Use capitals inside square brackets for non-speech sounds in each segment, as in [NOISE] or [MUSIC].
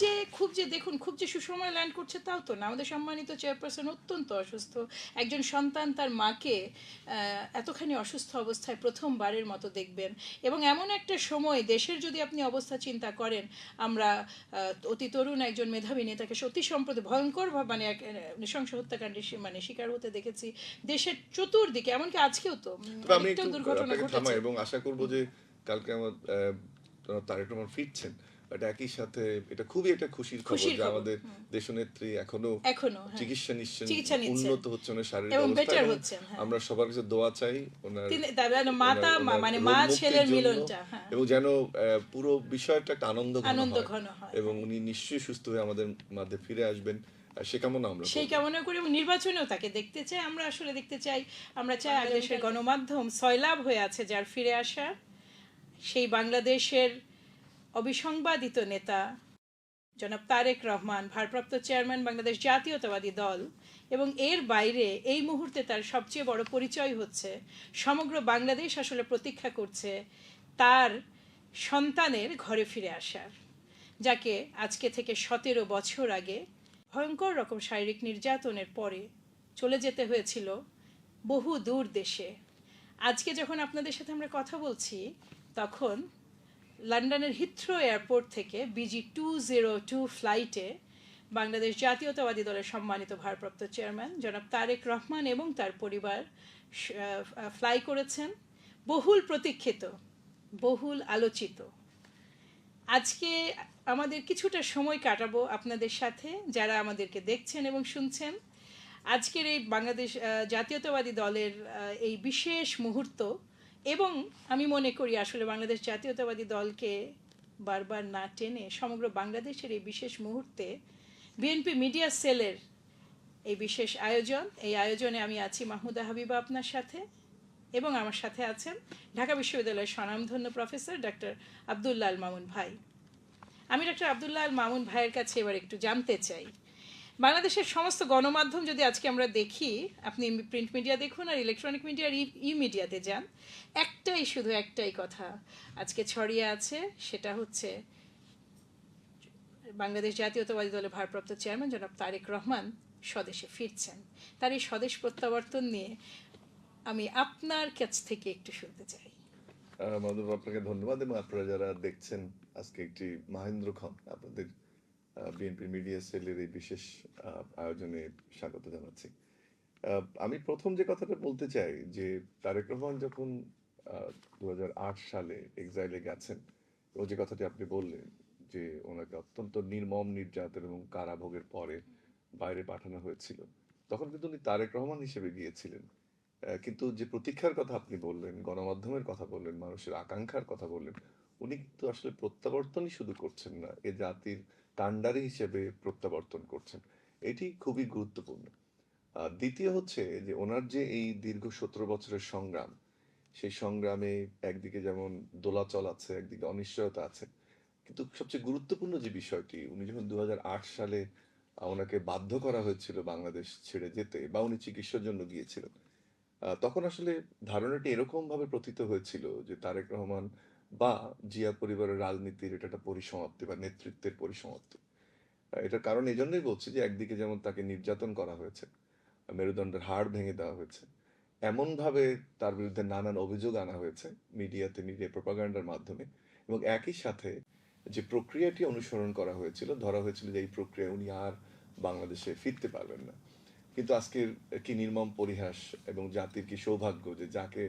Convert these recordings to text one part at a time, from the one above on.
যে খুব যে দেখুন খুব যে সুসময় ল্যান্ড করছে তাও তো না। আমাদের সম্মানিত চেয়ারপারসন অত্যন্ত অসুস্থ। একজন সন্তান তার মাকে এতখানি অসুস্থ অবস্থায় প্রথমবারের মতো দেখবেন। এবং এমন একটা সময় দেশের যদি আপনি অবস্থা চিন্তা করেন আমরা অতি তরুণ একজন মেধাবী নেতাকে সত্যি সম্প্রতি ভয়ঙ্কর মানে এক, নৃশংস হত্যাকাণ্ডের মানে শিকার হতে দেখেছি দেশের চতুর্দিকে এমনকি আজকেও তো। একটু দুর্ঘটনা এবং আশা করব যে কালকে আমার জনাব তারেক রহমান ফিরছেন। বাট একই সাথে এটা খুবই একটা খুশির খবর যে আমাদের দেশনেত্রী এখনও এখনও হ্যাঁ। চিকিৎসা নিচ্ছেন উন্নত হচ্ছে ওনার শারীরিক অবস্থা। হ্যাঁ। আমরা সবার কাছে দোয়া চাই ওনার মানে মাতা মানে মা ছেলের মিলনটা হ্যাঁ। এবং যেন পুরো বিষয়টা একটা আনন্দ ঘন এবং উনি নিশ্চয়ই সুস্থ হয়ে আমাদের মাঝে ফিরে আসবেন। সে কামনা আমরা সেই। কামনা করি এবং নির্বাচনেও তাকে দেখতে চাই আমরা আসলে দেখতে চাই আমরা চাই দেশের গণমাধ্যম সয়লাভ হয়ে আছে যার ফিরে আসা সেই বাংলাদেশের অবিসংবাদিত নেতা জনাব তারেক রহমান, ভারপ্রাপ্ত চেয়ারম্যান বাংলাদেশ জাতীয়তাবাদী দল এবং এর বাইরে এই মুহূর্তে তার সবচেয়ে বড় পরিচয় হচ্ছে সমগ্র বাংলাদেশ আসলে প্রতীক্ষা করছে তার সন্তানের ঘরে ফিরে আসার, যাকে আজকে থেকে সতেরো বছর আগে ভয়ঙ্কর রকম শারীরিক নির্যাতনের পরে চলে যেতে হয়েছিল বহু দূর দেশে। আজকে যখন আপনাদের সাথে আমরা কথা বলছি, তখন লন্ডনের হিথ্রো এয়ারপোর্ট থেকে বিজি টু জিরো টু ফ্লাইটে বাংলাদেশ জাতীয়তাবাদী দলের সম্মানিত ভারপ্রাপ্ত চেয়ারম্যান জনাব তারেক রহমান এবং তার পরিবার ফ্লাই করেছেন। বহুল প্রতীক্ষিত, বহুল আলোচিত। আজকে আমাদের কিছুটা সময় কাটাবো আপনাদের সাথে, যারা আমাদেরকে দেখছেন এবং শুনছেন। আজকের এই বাংলাদেশ জাতীয়তাবাদী দলের এই বিশেষ মুহূর্ত এবং আমি মনে করি আসলে বাংলাদেশ জাতীয়তাবাদী দলকে বারবার না টেনে সমগ্র বাংলাদেশের এই বিশেষ মুহূর্তে বিএনপি মিডিয়া সেলের এই বিশেষ আয়োজন, এই আয়োজনে আমি আছি মাহমুদা হাবিবা আপনার সাথে এবং আমার সাথে আছেন ঢাকা বিশ্ববিদ্যালয়ের স্বনামধন্য প্রফেসর ডক্টর আবদুল্লাহ আল মামুন ভাই। আমি ডক্টর আবদুল্লাহ মামুন ভাইয়ের কাছে এবার একটু জানতে চাই। বাংলাদেশের সমস্ত গণমাধ্যম যদি আজকে আমরা দেখি, আপনি প্রিন্ট মিডিয়া দেখুন আর ইলেকট্রনিক মিডিয়া আর ই মিডিয়াতে যান, একটাই শুধু একটাই কথা আজকে ছড়িয়ে আছে, সেটা হচ্ছে বাংলাদেশ জাতীয়তাবাদী দলের ভারপ্রাপ্ত চেয়ারম্যান জনাব তারেক রহমান স্বদেশে ফিরছেন। তার এই স্বদেশ প্রত্যাবর্তন নিয়ে আমি আপনার কাছ থেকে একটু শুনতে চাই। আপনাকে ধন্যবাদ এবং আপনারা যারা দেখছেন আজকে একটি মাহেন্দ্র খান আপনাদের বিএনপি মিডিয়া সেলের এই বিশেষ আয়োজনে স্বাগত জানাচ্ছি। আমি প্রথম যে কথাটা বলতে চাই যে, তারেক রহমান যখন দুহাজার আট সালে এক্সাইলে গেছেন, ও যে কথাটি আপনি বললেন যে, ওনাকে অত্যন্ত নির্মম নির্যাতন এবং কারাভোগের পরে বাইরে পাঠানো হয়েছিল, তখন কিন্তু উনি তারেক রহমান হিসেবে গিয়েছিলেন। কিন্তু যে প্রতীক্ষার কথা আপনি বললেন, গণমাধ্যমের কথা বললেন, মানুষের আকাঙ্ক্ষার কথা বললেন, উনি কিন্তু আসলে প্রত্যাবর্তনই শুধু করছেন না, এ জাতির কাণ্ডারি হিসেবে প্রত্যাবর্তন করছেন। এটি খুবই গুরুত্বপূর্ণ। দ্বিতীয় হচ্ছে যে ওনার যে এই দীর্ঘ সতেরো বছরের সংগ্রাম, সেই সংগ্রামে একদিকে যেমন দোলাচল আছে, একদিকে অনিশ্চয়তা আছে। কিন্তু সবচেয়ে গুরুত্বপূর্ণ যে বিষয়টি, উনি যখন দু হাজার আট সালে ওনাকে বাধ্য করা হয়েছিল বাংলাদেশ ছেড়ে যেতে বা উনি চিকিৎসার জন্য গিয়েছিলেন তখন আসলে ধারণাটি এরকম ভাবে প্রতীত হয়েছিল যে তারেক রহমান বা জিয়া পরিবারের রাজনীতির এটা একটা পরিসমাপ্তি বা নেতৃত্বের পরিসমাপ্তি। এটার কারণ এই জন্যই বলছি যে, একদিকে যেমন তাকে নির্যাতন করা হয়েছে, মেরুদণ্ডের হাড় ভেঙে দেওয়া হয়েছে, এমনভাবে তার বিরুদ্ধে নানান অভিযোগ আনা হয়েছে মিডিয়াতে, মিডিয়া প্রপাগান্ডার মাধ্যমে এবং একই সাথে যে প্রক্রিয়াটি অনুসরণ করা হয়েছিল, ধরা হয়েছিল যে এই প্রক্রিয়া উনি আর বাংলাদেশে ফিরতে পারবেন না। কিন্তু আজকের কি নির্মম পরিহাস এবং জাতির কি সৌভাগ্য যে যাকে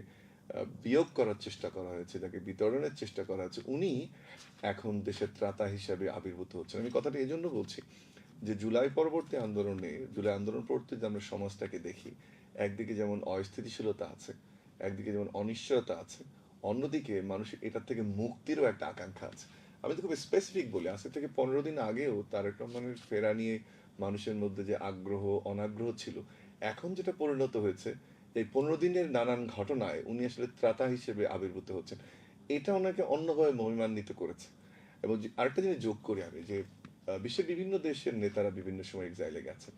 বিয়োগ করার চেষ্টা করা হয়েছে যাকে বিতরণের চেষ্টা করা হয়েছে। উনি এখন দেশের ত্রাতা হিসাবে আবির্ভূত হচ্ছেন। আমি কথাটা এই জন্য বলছি যে জুলাই পরবর্তী আন্দোলনে, জুলাই আন্দোলন পরবর্তী যে আমরা সমাজটাকে দেখি, একদিকে যেমন অস্থিতিশীলতা আছে, একদিকে যেমন অনিশ্চয়তা আছে, অন্যদিকে মানুষের এটার থেকে মুক্তিরও একটা আকাঙ্ক্ষা আছে। আমি তো খুব স্পেসিফিক বলি আজকে থেকে পনেরো দিন আগেও তারেক রহমানের ফেরা নিয়ে মানুষের মধ্যে যে আগ্রহ, অনাগ্রহ ছিল, এখন যেটা পরিণত হয়েছে এই পনেরো দিনের নানান ঘটনায় উনি আসলে ত্রাতা হিসেবে আবির্ভূত হচ্ছেন। এটা ওনাকে অন্যভাবে মহিমান্বিত করেছে। এবং আরেকটা জিনিস যোগ করি আমি, যে বিশ্বের বিভিন্ন দেশের নেতারা বিভিন্ন সময় এক্সাইলে গেছেন।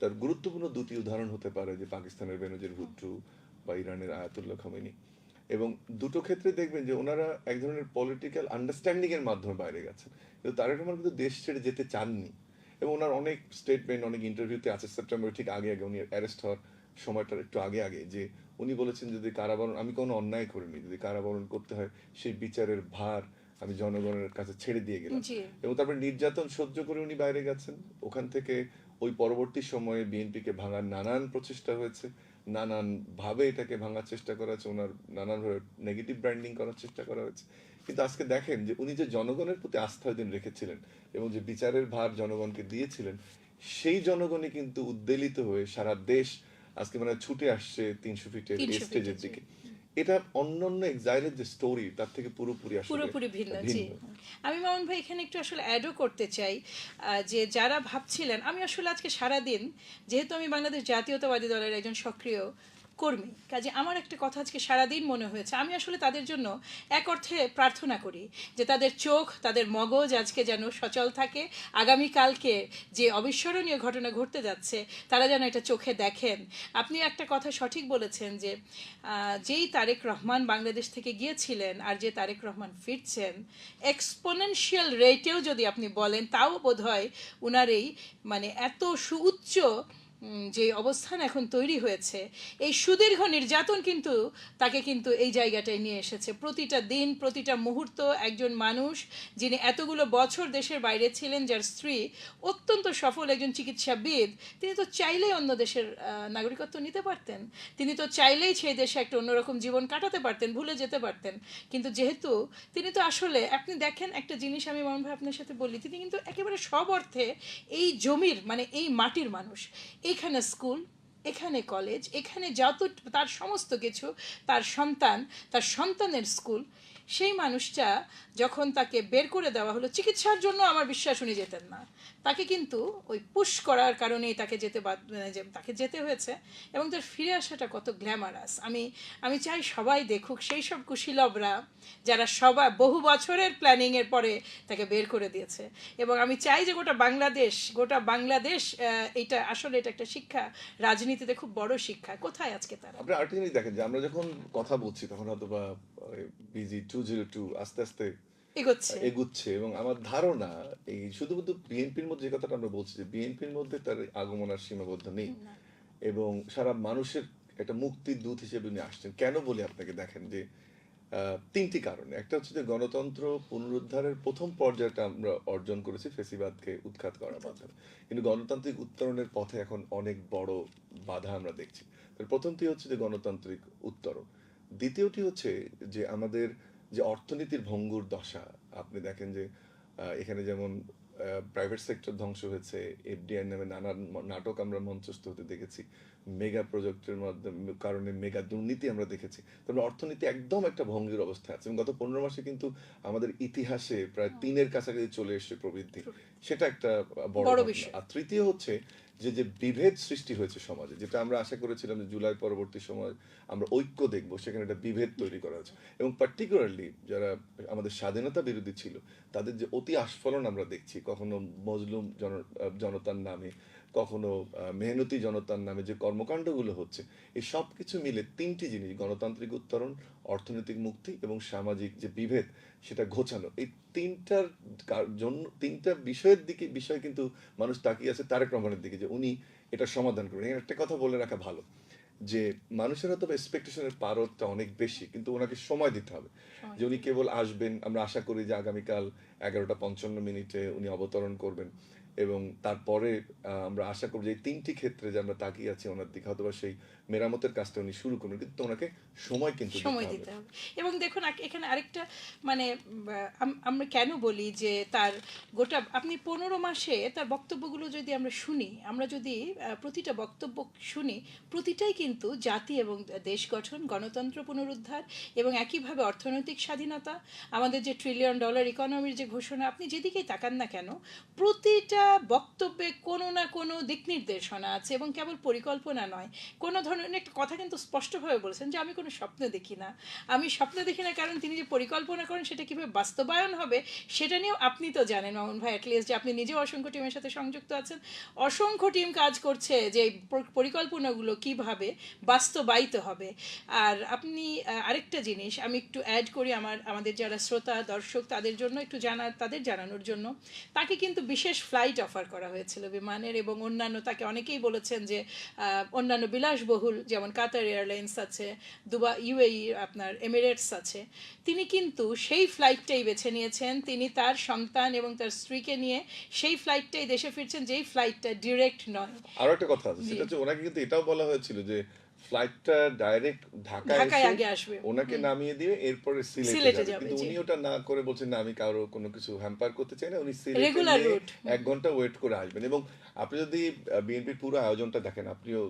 তার গুরুত্বপূর্ণ দুটি উদাহরণ হতে পারে, যে পাকিস্তানের বেনজির ভুট্টু বা ইরানের আয়াতুল্লাহ খামেনি। এবং দুটো ক্ষেত্রে দেখবেন যে ওনারা এক ধরনের পলিটিক্যাল আন্ডারস্ট্যান্ডিং এর মাধ্যমে বাইরে গেছেন। কিন্তু তারেক রহমান কিন্তু দেশ ছেড়ে যেতে চাননি। এবং ওনার অনেক স্টেটমেন্ট অনেক ইন্টারভিউতে আছে সেপ্টেম্বর ঠিক আগে আগে উনি অ্যারেস্ট হওয়ার সময়টার একটু আগে আগে যে উনি বলেছেন যদি কারাবরণ আমি কোনো অন্যায় করিনি যদি কারাবরণ করতে হয় সেই বিচারের ভার আমি জনগণের কাছে ছেড়ে দিয়ে গেলাম। এবং তারপরে নির্যাতন সহ্য করে উনি বাইরে গেছেন। ওখান থেকে ওই পরবর্তী সময়ে বিএনপিকে ভাঙার নানান প্রচেষ্টা হয়েছে নানান ভাবে এটাকে ভাঙার চেষ্টা করা হয়েছে ওনার নানান ভাবে নেগেটিভ ব্র্যান্ডিং করার চেষ্টা করা হয়েছে। কিন্তু আজকে দেখেন যে উনি যে জনগণের প্রতি আস্থা দিন রেখেছিলেন এবং যে বিচারের ভার জনগণকে দিয়েছিলেন সেই জনগণই কিন্তু উদ্বেলিত হয়ে সারা দেশ আজকে মানে ছুটে আসছে তিনশো ফিটের স্টেজের দিকে। এটা অন্যান্য এক্সাইলের যে স্টোরি তার থেকে পুরোপুরি আসলে পুরোপুরি ভিন্ন জি। আমি মামুন ভাই এখানে একটু আসলে অ্যাডও করতে চাই আহ, যে যারা ভাবছিলেন আমি আসলে আজকে সারাদিন যেহেতু আমি বাংলাদেশ জাতীয়তাবাদী দলের একজন সক্রিয় কর্মী। কাজে আমার একটা কথা আজকে সারাদিন মনে হয়েছে। আমি আসলে তাদের জন্য এক অর্থে প্রার্থনা করি যে তাদের চোখ, তাদের মগজ আজকে যেন সচল থাকে। আগামীকালকে যে অবিস্মরণীয় ঘটনা ঘটতে যাচ্ছে, তারা যেন এটা চোখে দেখেন। আপনি একটা কথা সঠিক বলেছেন যে যেই তারেক রহমান বাংলাদেশ থেকে গিয়েছিলেন আর যে তারেক রহমান ফিরছেন এক্সপোনেনশিয়াল রেটেও যদি আপনি বলেন, তাও বোধহয় উনার এই মানে এত সুউচ্চ যে অবস্থান এখন তৈরি হয়েছে, এই সুদীর্ঘ নির্যাতন কিন্তু তাকে কিন্তু এই জায়গাটায় নিয়ে এসেছে। প্রতিটা দিন, প্রতিটা মুহূর্ত একজন মানুষ যিনি এতগুলো বছর দেশের বাইরে ছিলেন, যার স্ত্রী অত্যন্ত সফল একজন চিকিৎসাবিদ, তিনি তো চাইলেই অন্য দেশের নাগরিকত্ব নিতে পারতেন। তিনি তো চাইলেই সেই দেশে একটা অন্যরকম জীবন কাটাতে পারতেন, ভুলে যেতে পারতেন। কিন্তু যেহেতু তিনি তো আসলে, আপনি দেখেন একটা জিনিস আমি মন ভাই আপনার সাথে বলি, তিনি কিন্তু একেবারে সব অর্থে এই জমির মানে এই মাটির মানুষ। এইখানে স্কুল এখানে কলেজ এখানে যত তার সমস্ত কিছু তার সন্তান তার সন্তানের স্কুল সেই মানুষটা যখন তাকে বের করে দেওয়া হলো, চিকিৎসার জন্য আমার বিশ্বাস উনি যেতেন না। তাকে কিন্তু ওই পুশ করার কারণেই তাকে যেতে মানে তাকে যেতে হয়েছে এবং তার ফিরে আসাটা কত গ্ল্যামারাস। আমি আমি চাই সবাই দেখুক সেই সব কুশীলবরা যারা সবাই বহু বছরের প্ল্যানিংয়ের পরে তাকে বের করে দিয়েছে। এবং আমি চাই যে গোটা বাংলাদেশ গোটা বাংলাদেশ এটা আসলে এটা একটা শিক্ষা, রাজনীতিতে খুব বড় শিক্ষা। কোথায় আজকে তারা? আপনি আরেকটা দেখেন যে আমরা যখন কথা বলছি, তখন হয়তো বা বিজি টু জিরো টু আস্তে আস্তে এগোচ্ছে। এগুচ্ছে এবং আমার ধারণা এই শুধুমাত্র বিএনপির মধ্যে যে কথাটা আমরা বলছি যে বিএনপির মধ্যে তার আগমন আর সীমাবদ্ধ নেই এবং সারা মানুষের একটা মুক্তির দূত হিসেবে উনি আসছেন। কেন বলি আপনাকে দেখেন যে তিনটি কারণে। একটা হচ্ছে যে গণতন্ত্র পুনরুদ্ধারের প্রথম পর্যায়টা আমরা অর্জন করেছি ফেসিবাদকে উৎখাত করার মাধ্যমে। কিন্তু গণতান্ত্রিক উত্তরণের পথে এখন অনেক বড় বাধা আমরা দেখছি। প্রথমটি হচ্ছে যে গণতান্ত্রিক উত্তরণ। দ্বিতীয়টি হচ্ছে যে আমাদের যে অর্থনীতির ভঙ্গুর দশা আপনি দেখেন যে এখানে যেমন প্রাইভেট সেক্টর ধ্বংস হয়েছে এফডিআই নামে নানান নাটক আমরা মঞ্চস্থ হতে দেখেছি মেগা প্রজেক্টের মাধ্যমে কারণে মেগা দুর্নীতি আমরা দেখেছি। তবে অর্থনীতি একদম একটা ভঙ্গির অবস্থায় আছে এবং গত পনেরো মাসে কিন্তু আমাদের ইতিহাসে প্রায় তিনের কাছাকাছি চলে এসেছে প্রবৃদ্ধি। সেটা একটা বড় বড় বিষয়। আর তৃতীয় হচ্ছে যে যে বিভেদ সৃষ্টি হয়েছে সমাজে, যেটা আমরা আশা করেছিলাম যে জুলাই পরবর্তী সময় আমরা ঐক্য দেখব, সেখানে একটা বিভেদ তৈরি করা হয়েছে। এবং পার্টিকুলারলি যারা আমাদের স্বাধীনতা বিরোধী ছিল, তাদের যে অতি আস্ফলন আমরা দেখছি, কখনো মজলুম জন জনতার নামে কখনো মেহনতি জনতার নামে যে কর্মকাণ্ডগুলো হচ্ছে এই সব কিছু মিলে তিনটি জিনিস গণতান্ত্রিক উত্তরণ অর্থনৈতিক মুক্তি এবং সামাজিক যে বিভেদ সেটা ঘোচানো। এই তিনটার জন্য তিনটা বিষয়ের দিকে বিষয় কিন্তু মানুষ তাকিয়ে আছে তারেক রহমানের দিকে যে উনি এটা সমাধান করবেন। এখানে একটা কথা বলে রাখা ভালো যে মানুষের হয়তো এক্সপেকটেশনের পারতটা অনেক বেশি কিন্তু ওনাকে সময় দিতে হবে। যে উনি কেবল আসবেন আমরা আশা করি যে আগামীকাল এগারোটা পঞ্চান্ন মিনিটে উনি অবতরণ করবেন। এবং তারপরে আমরা আশা করব যে এই তিনটি ক্ষেত্রে যে আমরা তাকিয়ে আছি ওনার দিকে হয়তো সেই মেরামতের কাজটা উনি শুরু করবেন কিন্তু ওনাকে সময় কিন্তু দিতে সময় হবে। দিতে হবে এবং দেখুন এখানে আরেকটা মানে আমরা কেন বলি যে তার গোটা আপনি পনেরো মাসে তার বক্তব্যগুলো যদি আমরা শুনি আমরা যদি প্রতিটা বক্তব্য শুনি প্রতিটাই কিন্তু জাতি এবং দেশ গঠন গণতন্ত্র পুনরুদ্ধার এবং একইভাবে অর্থনৈতিক স্বাধীনতা আমাদের যে ট্রিলিয়ন ডলার ইকোনমির যে ঘোষণা আপনি যেদিকেই তাকান না কেন প্রতিটা বক্তব্যে কোনো না কোনো দিক নির্দেশনা আছে এবং কেবল পরিকল্পনা নয়। কোনো ধরনের একটা কথা কিন্তু স্পষ্টভাবে বলেছেন যে, আমি কোনো স্বপ্ন দেখি না। আমি স্বপ্ন দেখি না কারণ তিনি যে পরিকল্পনা করেন সেটা কীভাবে বাস্তবায়ন হবে, সেটা নিয়েও আপনি তো জানেন মামুন ভাই অ্যাটলিস্ট যে আপনি নিজেও অসংখ্য টিমের সাথে সংযুক্ত আছেন। অসংখ্য টিম কাজ করছে যে পরিকল্পনাগুলো কীভাবে বাস্তবায়িত হবে। আর আপনি আরেকটা জিনিস আমি একটু অ্যাড করি আমার, আমাদের যারা শ্রোতা, দর্শক, তাদের জন্য একটু জানা, তাদের জানানোর জন্য। তাকে কিন্তু বিশেষ ফ্লাইট অফার করা হয়েছিল বিমানের এবং অন্যান্য তাকে অনেকেই বলেছেন যে অন্যান্য বিলাসবহুল যেমন কাতার এয়ারলাইন্স আছে দুবা ইউএই আপনার এমিরেটস আছে। তিনি কিন্তু সেই ফ্লাইটটাই বেছে নিয়েছেন। তিনি তার সন্তান এবং তার স্ত্রীকে নিয়ে সেই ফ্লাইটটাই দেশে ফিরছেন যেই ফ্লাইটটা ডিরেক্ট নয়। আরও একটা কথা আছে সেটা হচ্ছে ওনাকে কিন্তু এটাও বলা হয়েছিল যে ফ্লাইটটা ডাইরেক্ট ঢাকায় এসে। ওনাকে নামিয়ে দিয়ে এরপরে সিলেটে যাবে। কিন্তু উনি ওটা না করে বলছেন না আমি কারও কোনো কিছু হ্যাম্পার করতে চাই না। উনি সিলেটে এক ঘণ্টা ওয়েট করে আসবেন। এবং আপনি যদি বিএনপির পুরো আয়োজনটা দেখেন আপনিও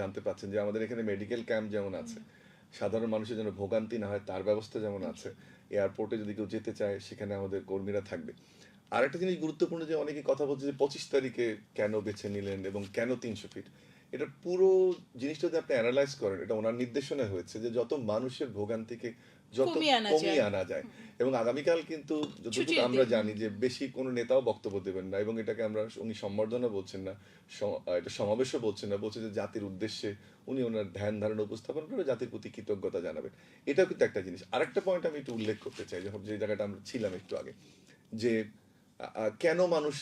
জানতে পাচ্ছেন যে আমাদের এখানে মেডিকেল ক্যাম্প যেমন আছে সাধারণ মানুষের জন্য ভোগান্তি না হয় তার ব্যবস্থা যেমন আছে এয়ারপোর্টে যদি কেউ যেতে চায় সেখানে আমাদের কর্মীরা থাকবে। আর একটা জিনিস গুরুত্বপূর্ণ যে অনেকে কথা বলছে যে পঁচিশ তারিখে কেন বেছে নিলেন এবং কেন তিনশো ফিট এটা পুরো জিনিসটা যদি আপনি অ্যানালাইজ করেন এটা ওনার নির্দেশনায় হয়েছে যে যত মানুষের ভোগান্তিকে যত কমিয়ে আনা যায়। এবং আগামীকাল কিন্তু যতটুকু আমরা জানি যে বেশি কোনো নেতাও বক্তব্য দেবেন না এবং এটাকে আমরা উনি সম্বর্ধনা বলছেন না এটা সমাবেশও বলছেন না বলছে যে জাতির উদ্দেশ্যে উনি ওনার ধ্যান ধারণা উপস্থাপন করে জাতির প্রতি কৃতজ্ঞতা জানাবেন। এটাও কিন্তু একটা জিনিস। আরেকটা পয়েন্ট আমি একটু উল্লেখ করতে চাই যখন যে জায়গাটা আমরা ছিলাম একটু আগে যে কেন মানুষ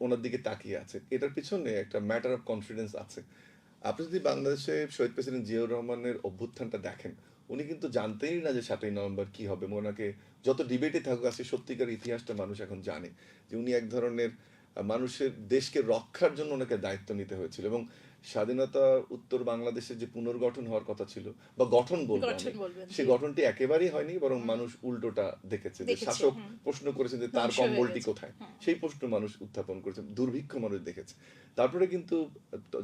ওনার দিকে তাকিয়ে আছে? এটার পিছনে একটা ম্যাটার অফ কনফিডেন্স আছে। আপনি যদি বাংলাদেশে শহীদ প্রেসিডেন্ট জিয়াউর রহমানের অভ্যুত্থানটা দেখেন, উনি কিন্তু জানতেই না যে সাতই নভেম্বর কি হবে। ওনাকে যত ডিবেটে থাকুক আছে সত্যিকার ইতিহাসটা মানুষ এখন জানে যে উনি এক ধরনের মানুষের দেশকে রক্ষার জন্য ওনাকে দায়িত্ব নিতে হয়েছিল এবং স্বাধীনতা উত্তর বাংলাদেশের যে পুনর্গঠন হওয়ার কথা ছিল বা গঠন বলব জি। গঠনটি একেবারেই হয়নি বরং মানুষ উল্টোটা দেখেছে যে শাসক প্রশ্ন করেছে যে তার কম্বলটি কোথায়? সেই প্রশ্ন মানুষ উত্থাপন করেছে দুর্ভিক্ষ মানুষ দেখেছে। তারপরে কিন্তু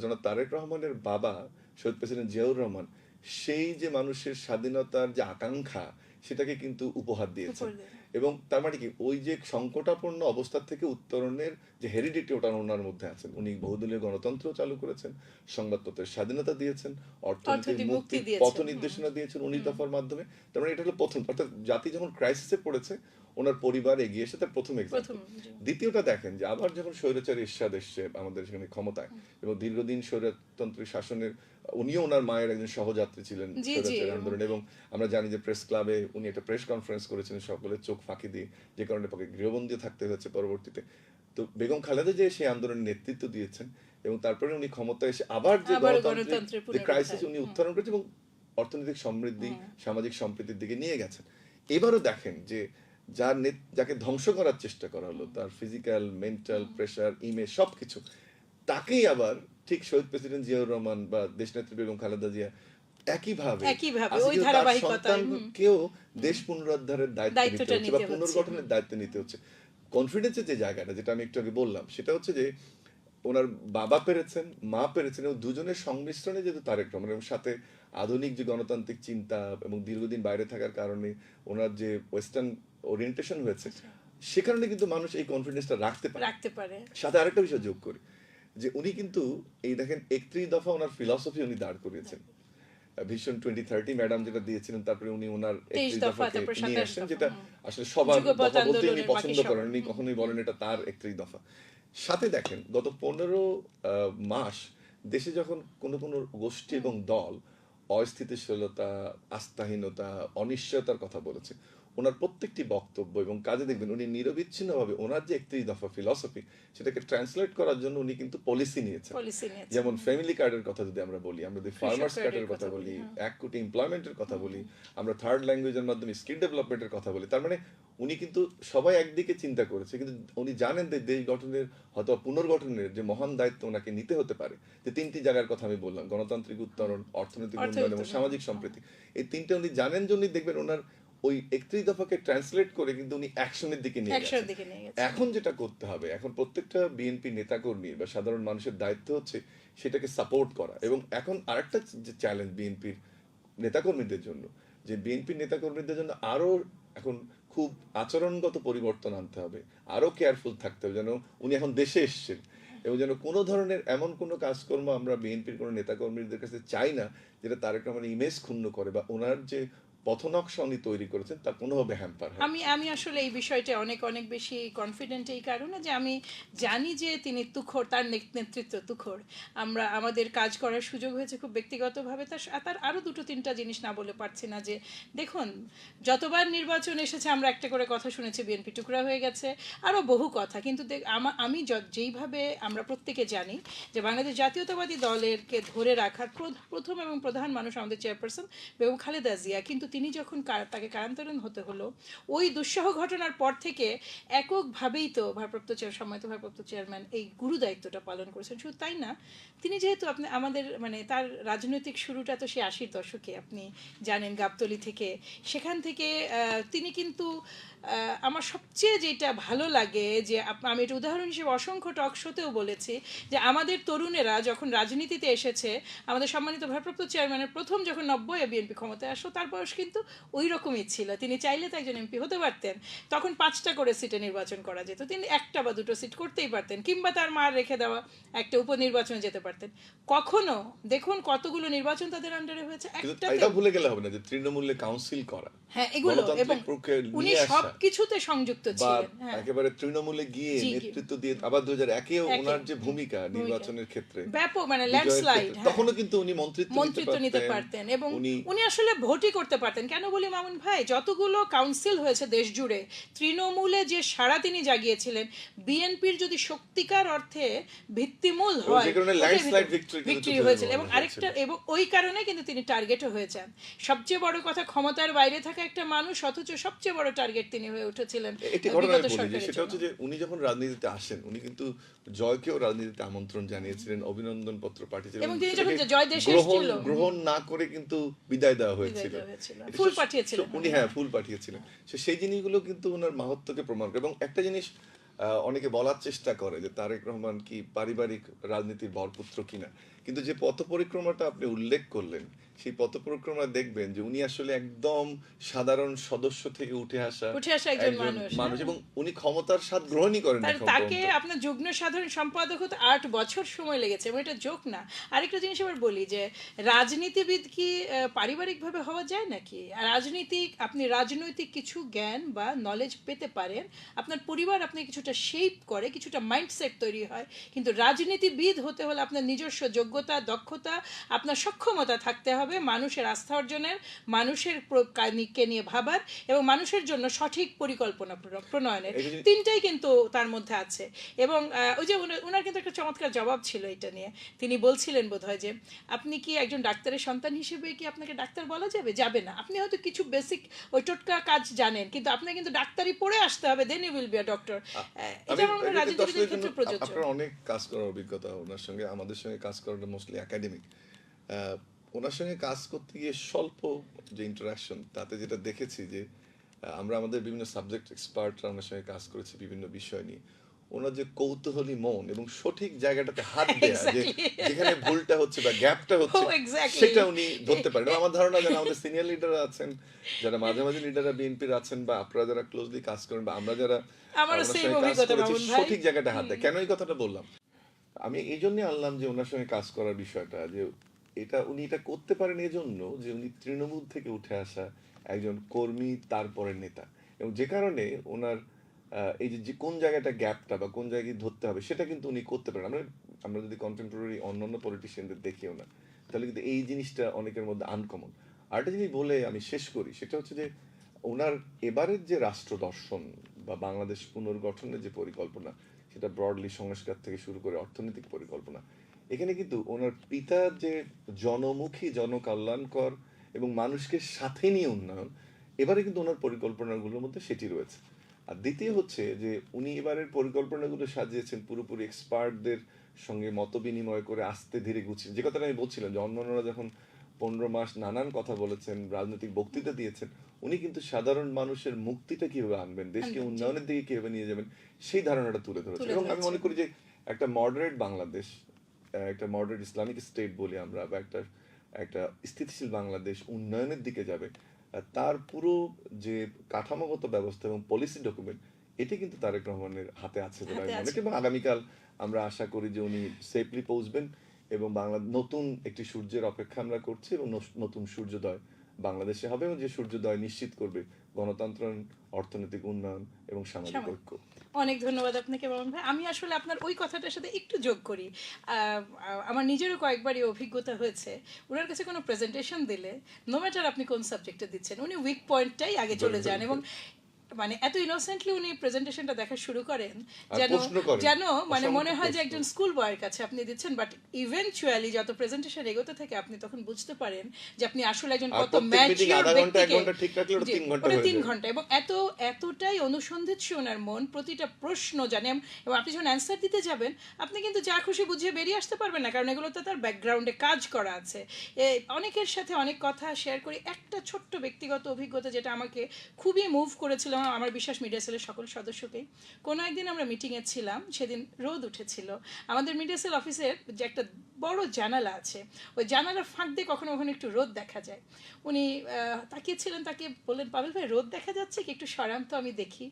জনাব তারেক রহমানের বাবা শহীদ প্রেসিডেন্ট জিয়াউর রহমান সেই যে মানুষের স্বাধীনতার যে আকাঙ্ক্ষা সেটাকে কিন্তু উপহার দিয়েছে। এবং তার মানে কি? ওই যে সংকটাপন্ন অবস্থা থেকে উত্তরণের যে হেরিডিটি ওটা ওনার মধ্যে আছেন উনি বহুদলীয় গণতন্ত্র চালু করেছেন সংবাদপত্রের স্বাধীনতা দিয়েছেন অর্থনীতির মুক্তি মুক্তি পথ নির্দেশনা দিয়েছেন উনিশ দফার মাধ্যমে। তার মানে এটা হলো প্রথম। অর্থাৎ জাতি যখন ক্রাইসিসে পড়েছে ওনার পরিবার এগিয়ে এসে তার প্রথম এক্সাম্পল দ্বিতীয়টা দেখেন যে আবার যখন স্বৈরাচারী ইরশাদ এসছে আমাদের সেখানে ক্ষমতায় এবং দীর্ঘদিন স্বৈরতন্ত্রী শাসনের উনিও ওনার মায়ের একজন সহযাত্রী ছিলেন। আন্দোলন। এবং আমরা জানি যে প্রেস ক্লাবে উনি একটা প্রেস কনফারেন্স করেছিলেন সকলের চোখ ফাঁকি দিয়ে যে কারণে তাকে গৃহবন্দী থাকতে হয়েছে পরবর্তীতে। তো বেগম খালেদা যে সেই আন্দোলনের নেতৃত্ব দিয়েছেন এবং তারপরে উনি ক্ষমতায় এসে আবার যে গণতান্ত্রিক যে ক্রাইসিস উনি উত্তরণ করেছেন এবং অর্থনৈতিক সমৃদ্ধি সামাজিক সম্প্রীতির দিকে নিয়ে গেছেন। এবারও দেখেন যে যার যাকে ধ্বংস করার চেষ্টা করা হলো তার ফিজিক্যাল মেন্টাল প্রেশার ইমেজ সবকিছু তাকেই আবার ঠিক শহীদ প্রেসিডেন্ট জিয়াউর রহমান বা দেশনেত্রী বেগম খালেদা জিয়া একইভাবে। সন্তানকেও দেশ পুনরুদ্ধারের দায়িত্ব নিতে হচ্ছে বা পুনর্গঠনের দায়িত্ব নিতে হচ্ছে। কনফিডেন্সের যে জায়গাটা যেটা আমি একটু আগে বললাম সেটা হচ্ছে যে ওনার বাবা পেরেছেন মা পেরেছেন এবং দুজনের সংমিশ্রণে যেহেতু তারেক রহমান এবং সাথে আধুনিক যে গণতান্ত্রিক চিন্তা এবং দীর্ঘদিন বাইরে থাকার কারণে ওনার যে ওয়েস্টার্ন ওরিয়েন্টেশন হয়েছে সে কারণে কিন্তু মানুষ এই কনফিডেন্সটা রাখতে পারে। সাথে আরেকটা বিষয় যোগ করি। যে উনি কিন্তু এই দেখেন একত্রিশ দফা ওনার ফিলসফি উনি দাঁড় করিয়েছেন। ভিশন টোয়েন্টি থার্টি ম্যাডাম যেটা দিয়েছিলেন তারপরে উনি ওনার একত্রিশ দফা, দফাকে নিয়ে আসছেন যেটা আসলে সবার দফা বলতে উনি পছন্দ করেন উনি কখনোই বলেন এটা তার একত্রিশ দফা। সাথে দেখেন গত পনেরো মাস দেশে যখন কোনো কোনো গোষ্ঠী এবং দল অস্থিতিশীলতা আস্থাহীনতা অনিশ্চয়তার কথা বলেছে ওনার প্রত্যেকটি বক্তব্য এবং কাজে দেখবেন উনি নিরবিচ্ছিন্নভাবে ওনার যে একত্রিশ দফা ফিলসফি সেটাকে ট্রান্সলেট করার জন্য উনি কিন্তু পলিসি নিয়েছেন। যেমন ফ্যামিলি কার্ডের কথা যদি আমরা বলি আমরা যদি ফার্মার্স কার্ডের কথা বলি, হ্যাঁ। এক কোটি এমপ্লয়মেন্টের কথা বলি আমরা থার্ড ল্যাঙ্গুয়েজের মাধ্যমে স্কিল ডেভেলপমেন্টের কথা বলি তার মানে উনি কিন্তু সবাই একদিকে চিন্তা করেছে কিন্তু উনি জানেন যে দেশ গঠনের হয়তো পুনর্গঠনের যে মহান দায়িত্ব ওনাকে নিতে হতে পারে। যে তিনটি জায়গার কথা আমি বললাম গণতান্ত্রিক উত্তরণ অর্থনৈতিক উন্নয়ন এবং সামাজিক সম্প্রীতি। এই তিনটে উনি জানেন জন্যই দেখবেন ওনার ওই একত্রিশ দফাকে ট্রান্সলেট করে কিন্তু উনি অ্যাকশনের দিকে নিয়ে গেছেন। এখন যেটা করতে হবে এখন প্রত্যেকটা বিএনপি নেতাকর্মী বা সাধারণ মানুষের দায়িত্ব হচ্ছে সেটাকে সাপোর্ট করা। এবং এখন আরেকটা যে চ্যালেঞ্জ বিএনপির নেতাকর্মীদের জন্য যে বিএনপির নেতাকর্মীদের জন্য আরও এখন খুব আচরণগত পরিবর্তন আনতে হবে আরও কেয়ারফুল থাকতে হবে যেন উনি এখন দেশে এসেছেন। এবং যেন কোনো ধরনের এমন কোনো কাজকর্ম আমরা বিএনপির কোনো নেতাকর্মীদের কাছে চাই না যেটা তারেক রহমানের ইমেজ ক্ষুণ্ণ করে বা ওনার যে পথনকশা উনি তৈরি করেছেন, তা কোনোভাবে হ্যাম্পার আমি আমি আসলে এই বিষয়টা অনেক অনেক বেশি কনফিডেন্ট এই কারণে যে আমি জানি যে তিনি তুখর তার নেতৃত্ব তুখর আমরা, আমাদের কাজ করার সুযোগ হয়েছে খুব ব্যক্তিগতভাবে তার তার আরও দুটো, তিনটা জিনিস না বলে পারছি না যে, দেখুন, যতবার নির্বাচন এসেছে আমরা একটা করে কথা শুনেছি বিএনপি টুকরা হয়ে গেছে আরও বহু কথা। কিন্তু দেখ- আমা- যেইভাবে আমরা প্রত্যেকে জানি যে বাংলাদেশ জাতীয়তাবাদী দলেরকে ধরে রাখার প্রথম এবং প্রধান মানুষ আমাদের চেয়ারপারসন বেগম খালেদা জিয়া। কিন্তু তিনি যখন তাকে কারান্তরণ হতে হলো, ওই দুঃসহ ঘটনার পর থেকে এককভাবেই তো ভারপ্রাপ্ত চেয়ার সময়ত ভারপ্রাপ্ত চেয়ারম্যান এই গুরু দায়িত্বটা পালন করেছেন। শুধু তাই না, তিনি যেহেতু আপনি আমাদের মানে তার রাজনৈতিক শুরুটা তো সে আশির দশকে, আপনি জানেন গাবতলি থেকে। সেখান থেকে তিনি কিন্তু আমার সবচেয়ে যেটা ভালো লাগে যে আমি এটা উদাহরণ হিসেবে অসংখ্য টক শোতেও বলেছি যে আমাদের তরুণেরা যখন রাজনীতিতে এসেছে, আমাদের সম্মানিত ভারপ্রাপ্ত চেয়ারম্যানের প্রথম যখন নব্বই বিএনপি ক্ষমতায় আসলো, তার বয়স কিন্তু ওই রকমই ছিল। তিনি চাইলে তো একজন এমপি হতে পারতেন। তখন পাঁচটা করে সিটে নির্বাচন করা যেত। তিনি একটা বা দুটো সিট করতেই পারতেন কিংবা তার মার রেখে দেওয়া একটা উপনির্বাচনে যেতে পারতেন। কখনো দেখুন কতগুলো নির্বাচন তাদের আন্ডারে হয়েছে একটাতে এটা ভুলে গেলে হবে না যে তৃণমূলে কাউন্সিল করা। হ্যাঁ এগুলো এবং উনি নিয়ে সব কিছুতে সংযুক্ত ছিলেন হ্যাঁ। একেবারে তৃণমূলে গিয়ে। নেতৃত্ব দিয়ে আবার দু হাজার একেও একে, ওনার যে ভূমিকা নির্বাচনের ক্ষেত্রে। ব্যাপক মানে ল্যান্ডস্লাইড তখনও কিন্তু উনি মন্ত্রিত্ব নিতে পারতেন। এবং উনি উনি আসলে ভোটই করতে পারতেন কেন বলি মামুন ভাই? যতগুলো কাউন্সিল হয়েছে দেশ জুড়ে তৃণমূলে যে সারা তিনি জাগিয়েছিলেন বিএনপির যদি সত্যিকার অর্থে ভিত্তিমূল হয় তুলে হয়েছিল। এবং আরেকটা এবং ওই কারণে কিন্তু তিনি টার্গেটও হয়েছেন। সবচেয়ে বড় কথা ক্ষমতার বাইরে থাকা একটা মানুষ অথচ সবচেয়ে বড় টার্গেট তিনি হয়ে উঠেছিলেন একটি ঘটনা সেটা হচ্ছে যে উনি যখন রাজনীতিতে আসেন উনি কিন্তু জয়কেও রাজনীতিতে আমন্ত্রণ জানিয়েছিলেন অভিনন্দন পত্র পাঠিয়েছিলেন এবং তিনি যখন জয় দেশে গ্রহণ না করে কিন্তু বিদায় দেওয়া হয়েছিল। ফুল পাঠিয়েছিলেন। উনি হ্যাঁ। ফুল পাঠিয়েছিলেন। সে সেই জিনিসগুলো কিন্তু ওনার মাহাত্মকে প্রমাণ করে। এবং একটা জিনিস আহ, অনেকে বলার চেষ্টা করে যে তারেক রহমান কি পারিবারিক রাজনীতির বরপুত্র কিনা। কিন্তু যে পথ পরিক্রমাটা আপনি উল্লেখ করলেন সেই পথ পরিক্রমা দেখবেন যে উনি আসলে একদম সাধারণ সদস্য থেকে উঠে আসা উঠে আসা একজন মানুষ, মানুষ হ্যাঁ। এবং উনি ক্ষমতার স্বাদ গ্রহণই করেন তাকে। আপনার যুগ্ম সাধারণ সম্পাদক হতে আট বছর সময় লেগেছে এবং এটা জোক না আরেকটা জিনিস আবার বলি যে রাজনীতিবিদ কি পারিবারিকভাবে হওয়া যায় নাকি আর রাজনীতিক আপনি রাজনৈতিক কিছু জ্ঞান বা নলেজ পেতে পারেন আপনার পরিবার আপনি কিছুটা শেপ করে কিছুটা মাইন্ডসেট তৈরি হয় কিন্তু রাজনীতিবিদ হতে হলে আপনার নিজস্ব যোগ্যতা দক্ষতা আপনার সক্ষমতা থাকতে হবে মানুষের আস্থা অর্জনের মানুষের কে নিয়ে ভাবার এবং মানুষের জন্য সঠিক পরিকল্পনা প্রণয়নের। তিনটাই কিন্তু তার মধ্যে আছে। এবং ওই যে ওনার কিন্তু একটা চমৎকার জবাব ছিল এটা নিয়ে। তিনি বলছিলেন বোধহয় যে আপনি কি একজন ডাক্তারের সন্তান হিসেবে কি আপনাকে ডাক্তার বলা যাবে? যাবে না। আপনি হয়তো কিছু বেসিক ওই টোটকা কাজ জানেন কিন্তু আপনাকে কিন্তু ডাক্তারি পড়ে আসতে হবে then you will be a doctor এটা আমার এটা কিন্তু আসলে রাজনীতিবিদের ক্ষেত্রে প্রযোজ্য। আপনার অনেক কাজ করার অভিজ্ঞতা ওনার সঙ্গে আমাদের সঙ্গে কাজ করাটা মোস্টলি একাডেমিক ওনার সঙ্গে কাজ করতে গিয়ে স্বল্প যে ইন্টারাকশন তাতে যেটা দেখেছি যে আমরা আমাদের বিভিন্ন সাবজেক্ট এক্সপার্টরা ওনার সঙ্গে কাজ করেছি বিভিন্ন বিষয় নিয়ে। ওনার যে কৌতূহলী মন এবং সঠিক জায়গাটাতে হাত [LAUGHS] দেয়া যে যেখানে ভুলটা হচ্ছে বা গ্যাপটা হচ্ছে Oh, সেটা উনি ধরতে পারেন। আমার ধারণা যেন আমাদের সিনিয়র লিডার আছেন যারা মাঝে মাঝে লিডাররা বিএনপির আছেন বা আপনারা যারা ক্লোজলি কাজ করেন বা আমরা যারা। সঠিক জায়গাটা হাত দেয়। কেন এই কথাটা বললাম? আমি এই জন্যই আনলাম যে ওনার সঙ্গে কাজ করার বিষয়টা যে এটা, উনি এটা করতে পারেন এজন্য যে উনি তৃণমূল থেকে উঠে আসা একজন কর্মী তারপরে নেতা। এবং যে কারণে ওনার এই যে কোন জায়গাটা গ্যাপটা বা কোন জায়গায় ধরতে হবে, সেটা কিন্তু উনি করতে পারেন। আমরা আমরা যদি কন্টেম্পোরারি অন্যান্য পলিটিশিয়ানদের দেখিও না, তাহলে কিন্তু এই জিনিসটা অনেকের মধ্যে আনকমন আরেকটা জিনিস বলে আমি শেষ করি, সেটা হচ্ছে যে ওনার এবারের যে রাষ্ট্র দর্শন বা বাংলাদেশ পুনর্গঠনের যে পরিকল্পনা, সেটা ব্রডলি সংস্কার থেকে শুরু করে অর্থনৈতিক পরিকল্পনা এখানে কিন্তু ওনার পিতার যে জনমুখী জনকল্যাণকর এবং মানুষকে সাথে নিয়ে উন্নয়ন এবারে কিন্তু ওনার পরিকল্পনাগুলোর মধ্যে সেটি রয়েছে। আর দ্বিতীয় হচ্ছে যে উনি এবারের পরিকল্পনাগুলো সাজিয়েছেন পুরোপুরি এক্সপার্টদের সঙ্গে মত বিনিময় করে আস্তে ধীরে গুছিয়ে। যে কথাটা আমি বলছিলাম যে অন্যান্যরা যখন পনেরো মাস নানান কথা বলেছেন রাজনৈতিক বক্তৃতা দিয়েছেন উনি কিন্তু সাধারণ মানুষের মুক্তিটা কীভাবে আনবেন দেশকে উন্নয়নের দিকে কীভাবে নিয়ে যাবেন সেই ধারণাটা তুলে ধরেছেন। এবং আমি মনে করি যে একটা মডারেট বাংলাদেশ একটা মডারেট ইসলামিক স্টেট বলি আমরা বা একটা একটা স্থিতিশীল বাংলাদেশ উন্নয়নের দিকে যাবে তার পুরো যে কাঠামোগত ব্যবস্থা এবং পলিসি ডকুমেন্ট এটি কিন্তু তারেক রহমানের হাতে আছে বলে আমি মনে এবং আগামীকাল আমরা আশা করি যে উনি সেফলি পৌঁছবেন এবং বাংলা নতুন একটি সূর্যের অপেক্ষা আমরা করছি এবং নতুন সূর্যোদয় বাংলাদেশে হবে এবং যে সূর্যোদয় নিশ্চিত করবে গণতন্ত্র অর্থনৈতিক উন্নয়ন এবং সামাজিক। ঐক্য। অনেক ধন্যবাদ আপনাকে বরণ ভাই। আমি আসলে আপনার ওই কথাটার সাথে একটু যোগ করি। আমার নিজেরও কয়েকবারই অভিজ্ঞতা হয়েছে। ওনার কাছে কোনো প্রেজেন্টেশন দিলে নো ম্যাটার আপনি কোন সাবজেক্টে দিচ্ছেন উনি উইক পয়েন্টটাই আগে চলে যান এবং মানে এত ইনোসেন্টলি উনি প্রেজেন্টেশনটা দেখা শুরু করেন যেন যেন মানে মনে হয় যে একজন স্কুল বয়ের কাছে আপনি দিচ্ছেন বাট ইভেনচুয়ালি যত প্রেজেন্টেশন এগোতে থাকে আপনি তখন বুঝতে পারেন যে আপনি আসলে একজন কত প্রত্যেক ম্যাচ meeting আধা ঘণ্টা, ঘণ্টা ওটা তিন ঘণ্টা এবং এত এতটাই অনুসন্ধিৎসু ওনার মন প্রতিটা প্রশ্ন জানেন এবং আপনি যখন অ্যান্সার দিতে যাবেন আপনি কিন্তু যা খুশি বুঝিয়ে বেরিয়ে আসতে পারবেন না কারণ এগুলো তো তার ব্যাকগ্রাউন্ডে কাজ করা আছে। অনেকের সাথে অনেক কথা শেয়ার করি। একটা ছোট্ট ব্যক্তিগত অভিজ্ঞতা যেটা আমাকে খুবই মুভ করেছিল আমার বিশ্বাস মিডিয়া সেলের সকল সদস্যকেই। কোনো একদিন আমরা মিটিংয়ে ছিলাম, সেদিন রোদ উঠেছিল। আমাদের মিডিয়া সেল অফিসের যে একটা বড় জানালা আছে, ওই জানালার ফাঁক দিয়ে কখনো কখনো একটু রোদ দেখা যায়। উনি তাকিয়েছিলেন তাকে বললেন পাবেল ভাই, রোদ দেখা যাচ্ছে কি? একটু সরাম তো, আমি দেখি।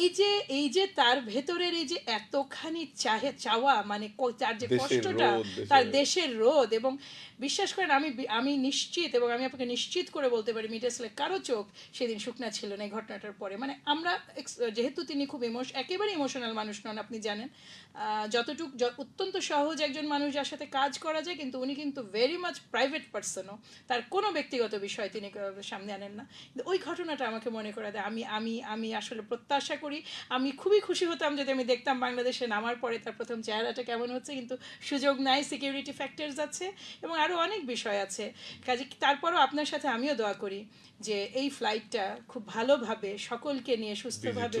এই যে এই যে তার ভেতরের এই যে এতখানি চাহে চাওয়া মানে তার যে কষ্টটা তার দেশের রোদ এবং বিশ্বাস করেন আমি আমি নিশ্চিত এবং আমি আপনাকে নিশ্চিত করে বলতে পারি মিডিয়া সেলের কারও চোখ সেদিন শুকনা ছিল না এই ঘটনাটার পরে। মানে আমরা যেহেতু তিনি খুব ইমোশ একেবারে ইমোশনাল মানুষ নন আপনি জানেন। যতটুক অত্যন্ত সহজ একজন মানুষ যার সাথে কাজ করা যায় কিন্তু উনি কিন্তু ভেরি মাচ প্রাইভেট পার্সনও তার কোনো ব্যক্তিগত বিষয় তিনি সামনে আনেন না। কিন্তু ওই ঘটনাটা আমাকে মনে করা দেয় আমি আমি আমি আসলে প্রত্যাশা করি আমি খুবই খুশি হতাম যদি আমি দেখতাম বাংলাদেশে নামার পরে তার প্রথম চেহারাটা কেমন হচ্ছে, কিন্তু সুযোগ নাই সিকিউরিটি ফ্যাক্টরস আছে এবং আরও অনেক বিষয় আছে। কাজে তারপরও আপনার সাথে আমিও দোয়া করি। যে এই ফ্লাইটটা খুব ভালোভাবে সকলকে নিয়ে সুস্থভাবে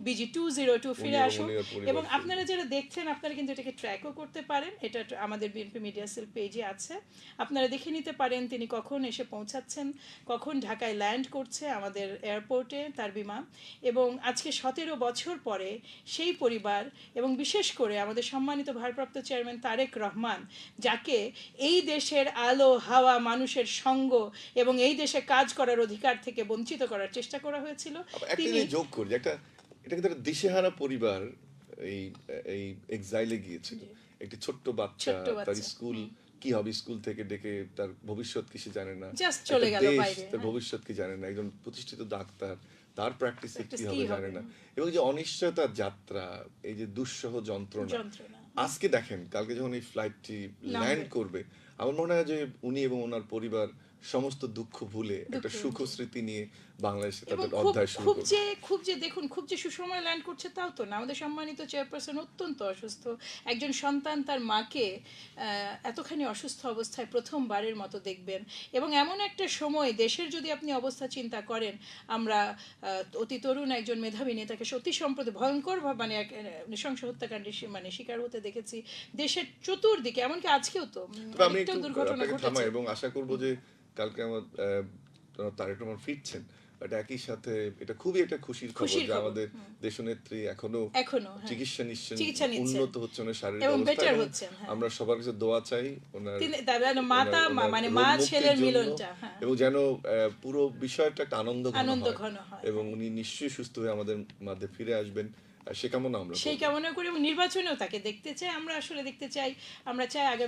বিজি টু জিরো টু ফিরে পরিবার এবং আপনারা যারা দেখছেন আপনারা কিন্তু এটাকে ট্র্যাকও করতে পারেন। এটা আমাদের বিএনপি মিডিয়া সেল পেজে আছে। আপনারা দেখে নিতে পারেন তিনি কখন এসে পৌঁছাচ্ছেন কখন ঢাকায় ল্যান্ড করছে আমাদের এয়ারপোর্টে তার বিমান। এবং আজকে সতেরো বছর পরে সেই পরিবার এবং বিশেষ করে আমাদের সম্মানিত ভারপ্রাপ্ত চেয়ারম্যান তারেক রহমান যাকে এই দেশের আলো হাওয়া মানুষের সঙ্গ এবং এই দেশে কাজ করার অধিকার থেকে বঞ্চিত করার চেষ্টা করা হয়েছিল। তিনি যোগ করি একটা এটা কিন্তু একটা দিশেহারা পরিবার এই এই এক্সাইলে গিয়েছিল। একটি ছোট্ট বাচ্চা তার স্কুল কি হবে স্কুল থেকে ডেকে তার ভবিষ্যৎ কি সে জানে না। Just চলে গেল বাইরে, তার হ্যাঁ। ভবিষ্যৎ কি জানে না। একজন প্রতিষ্ঠিত ডাক্তার তার প্র্যাকটিস কি হবে জানে না। এবং যে অনিশ্চয়তার যাত্রা এই যে দুঃসহ যন্ত্রণা আজকে দেখেন কালকে যখন এই ফ্লাইটটি। ল্যান্ড করবে আমার মনে হয় যে উনি এবং ওনার পরিবার সমস্ত দুঃখ ভুলে একটা সুখ স্মৃতি নিয়ে বাংলাদেশে তাদের অধ্যায় শুরু খুব যে খুব যে দেখুন খুব যে সুসময় ল্যান্ড করছে তাও তো না। আমাদের সম্মানিত চেয়ারপারসন অত্যন্ত অসুস্থ। একজন সন্তান তার মাকে এতখানি অসুস্থ অবস্থায় প্রথমবারের মতো দেখবেন। এবং এমন একটা সময় দেশের যদি আপনি অবস্থা চিন্তা করেন আমরা অতি তরুণ একজন মেধাবী নেতাকে সত্যি সম্প্রতি ভয়ঙ্কর মানে এক নৃশংস হত্যাকাণ্ডের মানে শিকার হতে দেখেছি। দেশের চতুর্দিকে এমনকি আজকেও তো দুর্ঘটনা এবং আশা করব যে কালকে আমার তারেক রহমান ফিরছেন বাট একই সাথে এটা খুবই একটা খুশির খবর যে আমাদের দেশনেত্রী এখনও এখনও হ্যাঁ। চিকিৎসা নিচ্ছেন উন্নত হচ্ছে ওনার শারীরিক এবং অবস্থা হ্যাঁ। আমরা সবার কাছে দোয়া চাই ওনার মাতা মানে মা ছেলের মিলনটা হ্যাঁ এবং যেন পুরো বিষয়টা একটা আনন্দ আনন্দ ঘন হয়। এবং উনি নিশ্চয়ই সুস্থ হয়ে আমাদের মাঝে ফিরে আসবেন সে কামনা আমরা সেই। কামনা করি এবং নির্বাচনেও তাকে দেখতে চাই আমরা আসলে দেখতে চাই আমরা চাই আগামী